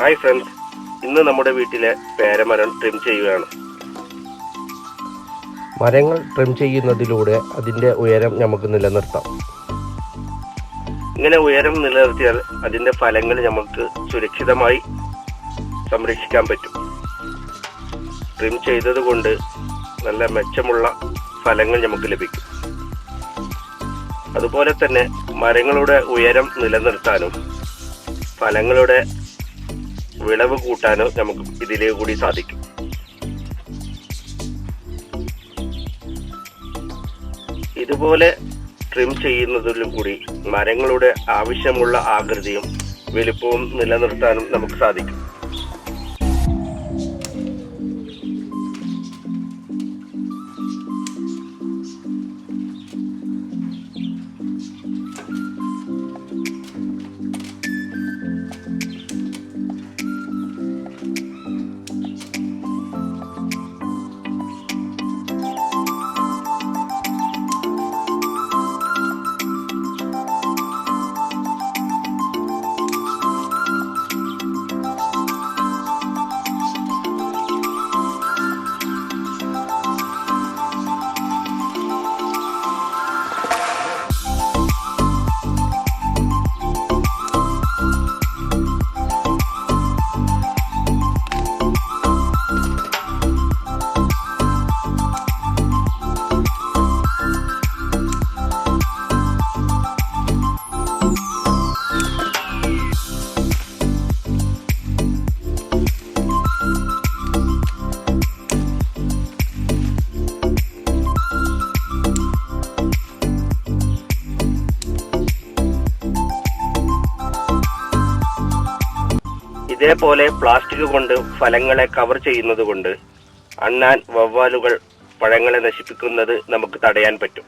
Hi friends ഇന്ന് നമ്മുടെ വീട്ടിലെ പേരമരം ട്രിം ചെയ്യുകയാണ്. മരങ്ങൾ ട്രിം ചെയ്യുന്നതിലൂടെ അതിന്റെ ഉയരം നമുക്ക് നിലനിർത്താം. ഇങ്ങനെ ഉയരം നിലനിർത്തിയാൽ അതിന്റെ ഫലങ്ങൾ നമുക്ക് സുരക്ഷിതമായി സംരക്ഷിക്കാൻ പറ്റും. ട്രിം ചെയ്തതുകൊണ്ട് നല്ല മെച്ചമുള്ള ഫലങ്ങൾ നമുക്ക് ലഭിക്കും. അതുപോലെ തന്നെ മരങ്ങളുടെ ഉയരം നിലനിർത്താനും ഫലങ്ങളുടെ വിളവ് കൂട്ടാനോ നമുക്ക് ഇതിലേ കൂടി സാധിക്കും. ഇതുപോലെ ട്രിം ചെയ്യുന്നതിലും കൂടി മരങ്ങളുടെ ആവശ്യമുള്ള ആകൃതിയും വലുപ്പവും നിലനിർത്താനും നമുക്ക് സാധിക്കും. ഇതേപോലെ പ്ലാസ്റ്റിക് കൊണ്ട് ഫലങ്ങളെ കവർ ചെയ്യുന്നത് കൊണ്ട് അണ്ണാൻ വവ്വാലുകൾ പഴങ്ങളെ നശിപ്പിക്കുന്നത് നമുക്ക് തടയാൻ പറ്റും.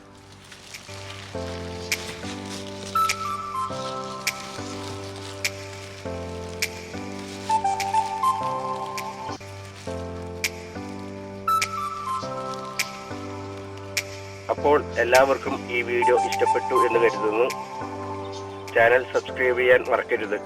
അപ്പോൾ എല്ലാവർക്കും ഈ വീഡിയോ ഇഷ്ടപ്പെട്ടു എന്ന് കരുതുന്നു. ചാനൽ സബ്സ്ക്രൈബ് ചെയ്യാൻ മറക്കരുത്.